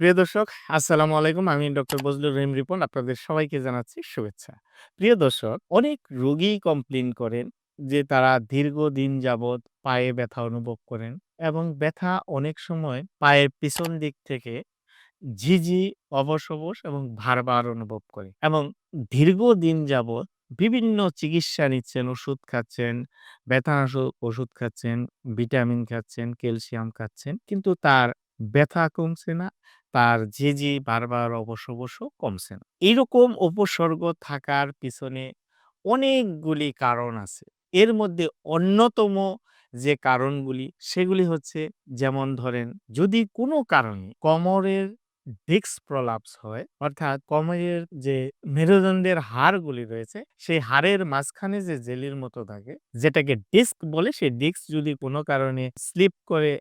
প্রিয় দর্শক, আসসালামু আলাইকুম। আমি ডক্টর বজলুর রহিম রিপন। আপনাদের সবাইকে জানাচ্ছি শুভেচ্ছা। প্রিয় দর্শক, অনেক রোগীই কমপ্লেন করেন যে তারা দীর্ঘদিন যাবৎ পায়ে ব্যথা অনুভব করেন এবং ব্যথা অনেক সময় পায়ের পিছন দিক থেকে ঝিঁঝি, অবশ এবং ভার-ভার অনুভব করে এবং দীর্ঘদিন যাবৎ বিভিন্ন চিকিৎসা নিচ্ছেন, ওষুধ খাচ্ছেন, ব্যথানাশক ওষুধ খাচ্ছেন, ভিটামিন খাচ্ছেন, ক্যালসিয়াম খাচ্ছেন। কিন্তু তার ব্যথা কমছে না, তার ঝিঁঝি, বারবার অবশ অবশ্য অবশ্য কমছে না। এরকম উপসর্গ থাকার পিছনে অনেকগুলি কারণ আছে। এর মধ্যে অন্যতম যে কারণগুলি সেগুলি হচ্ছে যেমন ধরেন যদি কোনো কারণে কোমরের ডিস্ক প্রলাপস হয় অর্থাৎ কোমরের যে মেরুদণ্ডের হাড়গুলি রয়েছে সেই হাড়ের মাঝখানে যে জেলির মতো থাকে যেটাকে ডিস্ক বলে সেই ডিস্ক যদি কোনো কারণে স্লিপ করে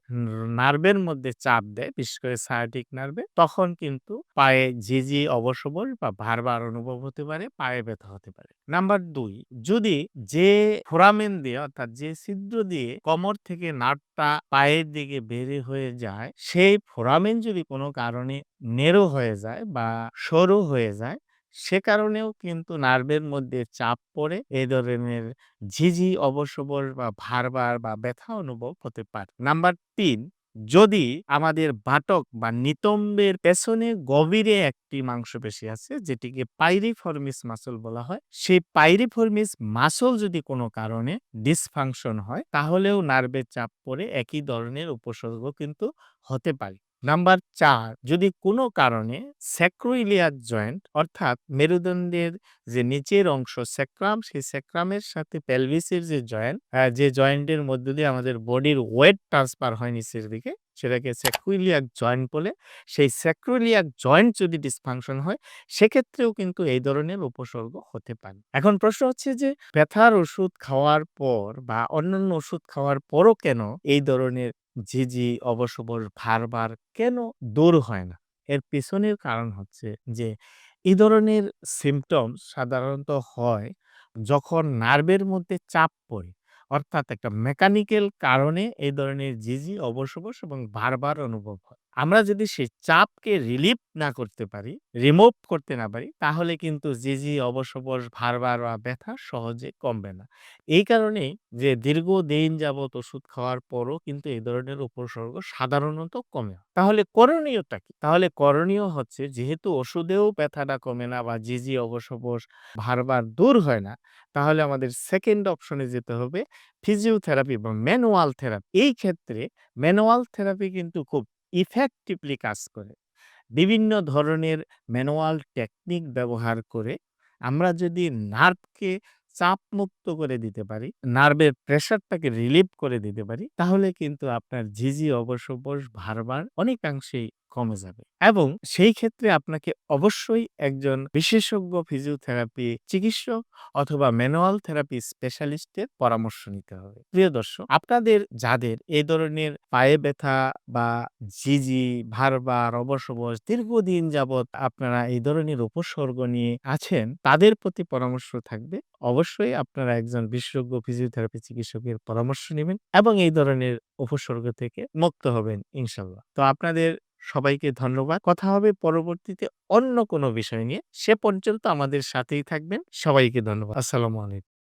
নার্ভের মধ্যে চাপ দেয় বিশেষ করে sciatic নার্ভে তখন কিন্তু পায়ে ঝিঁঝি, অবশ বা ভার-ভার অনুভব হতে পারে, পায়ে ব্যথা হতে পারে। নাম্বার দুই যদি যে ফোরামেন দিয়ে অর্থাৎ যে ছিদ্র দিয়ে কোমর থেকে নার্ভটা পায়ের দিকে বের হয়ে যায় সেই ফোরামেন যদি কোনো কারণে নেরো হয়ে যায় বা সরু হয়ে যায় সে কারণেও কিন্তু নার্ভের মধ্যে চাপ পড়ে এই ধরনের ঝিঁঝি, অবশ বা ভার-ভার বা ব্যথা অনুভব হতে পারে। নাম্বার তিন যদি আমাদের বাটক বা নিতম্বের পেছনে গভীরে একটি মাংসপেশি আছে যেটিকে পাইরিফরমিস মাসল বলা হয়। সেই পাইরিফরমিস মাসল যদি কোনো কারণে ডিসফাংশন হয় তাহলেও নার্ভের চাপ পড়ে একই ধরনের উপসর্গ কিন্তু হতে পারে। নাম্বার চার, যদি কোনো কারণে স্যাক্রোইলিয়াক জয়েন্ট অর্থাৎ মেরুদণ্ডের যে নিচের অংশ স্যাক্রাম সেই স্যাক্রামের সাথে পেলভিসের যে জয়েন্ট যে জয়েন্টের মধ্য দিয়ে আমাদের বডির ওয়েট ট্রান্সফার হয় নিচের দিকে, সেটাকে স্যাক্রোইলিয়াক জয়েন্ট বলে। সেই স্যাক্রোইলিয়াক জয়েন্ট যদি ডিসফাংশন হয়, সেক্ষেত্রেও কিন্তু এই ধরনের উপসর্গ হতে পারে। এখন প্রশ্ন হচ্ছে যে, ব্যথার ওষুধ খাওয়ার পর বা অন্যান্য ওষুধ খাওয়ার পরও কেন এই ধরনের ঝিঁঝি, অবসবর ভারবার কেন দূর হয় না? এর পেছনের কারণ হচ্ছে যে এই ধরনের সিম্পটমস সাধারণত হয় যখন নার্ভের মধ্যে চাপ পড়ে। অর্থাৎ একটা মেকানিক্যাল কারণে এই ধরনের ঝিঝি, অবশ এবং ভার-ভার অনুভব হয়। আমরা যদি সেই চাপকে রিলিভ না করতে পারি, রিমুভ করতে না পারি তাহলে কিন্তু ঝিঁঝি, অবশ, অবশ, ভার-ভার বা ব্যথা সহজে কমবে না। এই কারণে যে দীর্ঘদিন যাবৎ ওষুধ খাওয়ার পরও কিন্তু এই ধরনের উপসর্গ সাধারণত কমে তাহলে করণীয়টা কি? তাহলে করণীয় হচ্ছে যেহেতু ওষুধেও ব্যথাটা কমে না বা ঝিঁঝি, অবশ, অবশ, ভার-ভার দূর হয় না তাহলে আমাদের সেকেন্ড অপশনে যেতে হবে ফিজিওথেরাপি বা ম্যানুয়াল থেরাপি। এই ক্ষেত্রে ম্যানুয়াল থেরাপি কিন্তু খুব ইফেক্টিভলি কাজ করে। বিভিন্ন ধরনের ম্যানুয়াল টেকনিক ব্যবহার করে আমরা যদি নার্ভকে চাপ মুক্ত করে দিতে পারি, নার্ভের প্রেশারটাকে রিলিভ করে দিতে পারি তাহলে কিন্তু আপনার ঝিঝি অবশ্য ভারবার অনেকাংশেই কমে যাবে। এবং সেই ক্ষেত্রে আপনাকে অবশ্যই একজন বিশেষজ্ঞ ফিজিওথেরাপি চিকিৎসক অথবা ম্যানুয়াল থেরাপি স্পেশালিস্টের পরামর্শ নিতে হবে। প্রিয় দর্শক, আপনাদের যাদের এই ধরনের পায়ে ব্যথা বা জিজি ভার-ভার, অবশ, অবশ দীর্ঘদিন যাবৎ আপনারা এই ধরনের উপসর্গ নিয়ে আছেন তাদের প্রতি পরামর্শ থাকবে। অবশ্যই আপনারা একজন বিশেষজ্ঞ ফিজিওথেরাপি চিকিৎসকের পরামর্শ নেবেন এবং এই ধরনের উপসর্গ থেকে মুক্ত হবেন ইনশাল্লাহ। তো আপনাদের সবাইকে ধন্যবাদ। কথা হবে পরবর্তীতে অন্য কোনো বিষয় নিয়ে। সে পর্যন্ত আমাদের সাথেই থাকবেন। সবাইকে ধন্যবাদ। আসসালামু আলাইকুম।